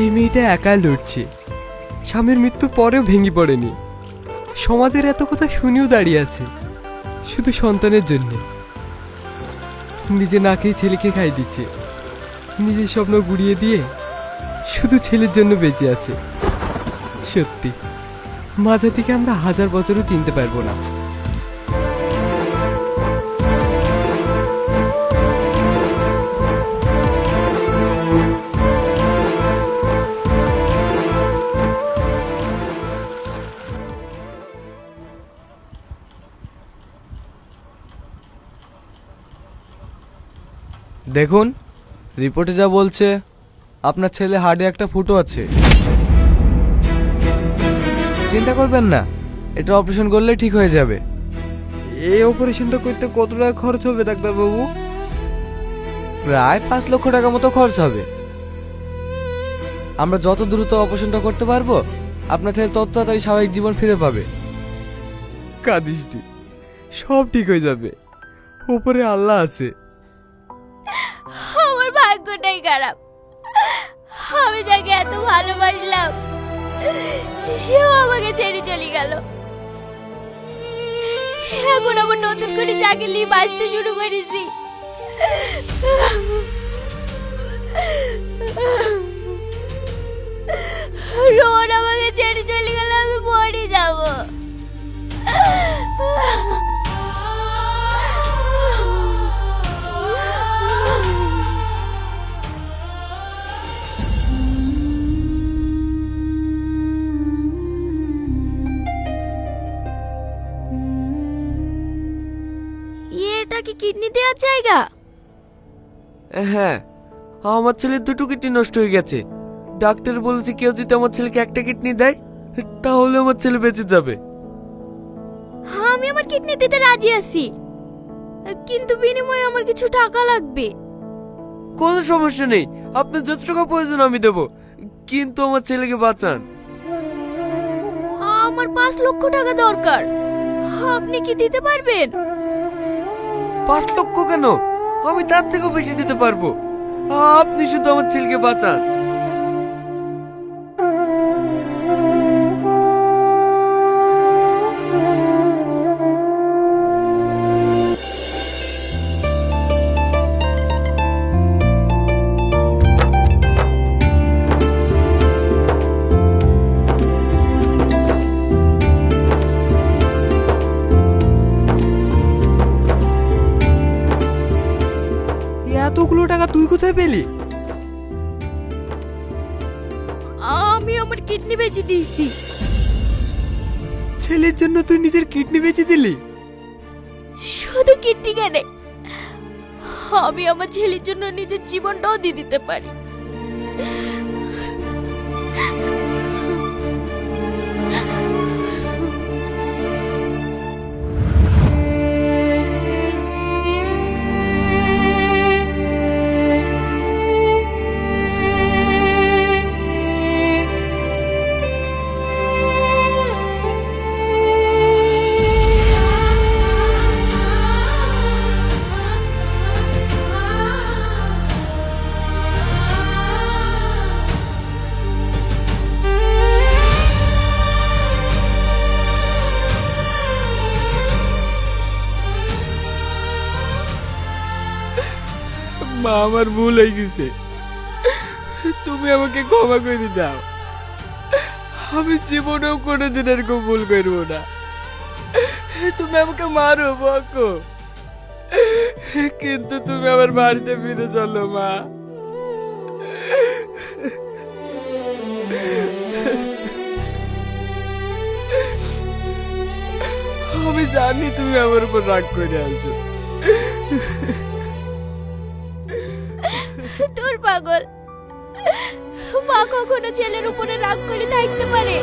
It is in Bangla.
এই মেয়েটা একা লড়ছে। স্বামীর মৃত্যুর পরেও ভেঙে পড়েনি। সমাজের এত কথা শুনেও দাঁড়িয়ে আছে, শুধু সন্তানের জন্য। নিজে না খেয়ে ছেলেকে খাই দিচ্ছে। নিজের স্বপ্ন গুড়িয়ে দিয়ে শুধু ছেলের জন্য বেঁচে আছে। সত্যি, মাঝে থেকে আমরা হাজার বছরও চিনতে পারব না। দেখুন রিপোর্টে যা বলছে আপনার ছেলে হার্টে একটা ফুটো আছে। চিন্তা করবেন না এটা অপারেশন করলে ঠিক হয়ে যাবে। এই অপারেশনটা করতে কত টাকা খরচ হবে ডাক্তারবাবু? প্রায় পাঁচ লক্ষ টাকা মতো খরচ হবে। আমরা যত দ্রুত অপারেশনটা করতে পারব আপনার ছেলে তত তাড়াতাড়ি স্বাভাবিক জীবন ফিরে পাবে। কাঁদিসটি সব ঠিক হয়ে যাবে। উপরে আল্লাহ আছে। খারাপ। আমি যাকে এত ভালোবাসলাম, সেও আমাকে ছেড়ে চলে গেল। এখন আবার নতুন করে চাকরি নিয়ে বাঁচতে শুরু করেছি। কি কিডনি দেওয়ার জায়গা? হ্যাঁ আমার ছেলের দুটো কিডনি নষ্ট হয়ে গেছে। ডাক্তার বলেছে কেউ যদি আমার ছেলেকে একটা কিডনি দেয় তাহলে আমার ছেলে বেঁচে যাবে। হ্যাঁ আমি আমার কিডনি দিতে রাজি আছি। কিন্তু বিনিময়ে আমার কিছু টাকা লাগবে। কোনো সমস্যা নেই আপনার যত টাকা প্রয়োজন আমি দেব। কিন্তু আমার ছেলেকে বাঁচান। আমার পাঁচ লক্ষ টাকা দরকার। আপনি কি দিতে পারবেন? পাঁচ লক্ষ কেন? আমি তার থেকেও বেশি দিতে পারব। আপনি শুধু আমার ছেলেকে বাঁচান। কোথায় পেলি আমি আমার কিডনি বেচে দিয়েছি। ছেলের জন্য তুই নিজের কিডনি বেচে দিলি? শুধু কিডনি কেন। আমি আমার ছেলের জন্য নিজের জীবনটাও দিয়ে দিতে পারি। মা, আমার ভুল হয়ে গেছে। তুমি আমাকে ক্ষমা করে দাও। আমি জীবনেও কোনোদিন এরকম ভুল করব না। তুমি আমাকে মারো, বকো। কিন্তু তুমি আমার বাড়িতে ফিরে চলো, মা। আমি জানি তুমি আমার উপর রাগ করে আছো। তোর পাগল। মা কখনো ছেলের উপরে রাগ করে থাকতে পারে?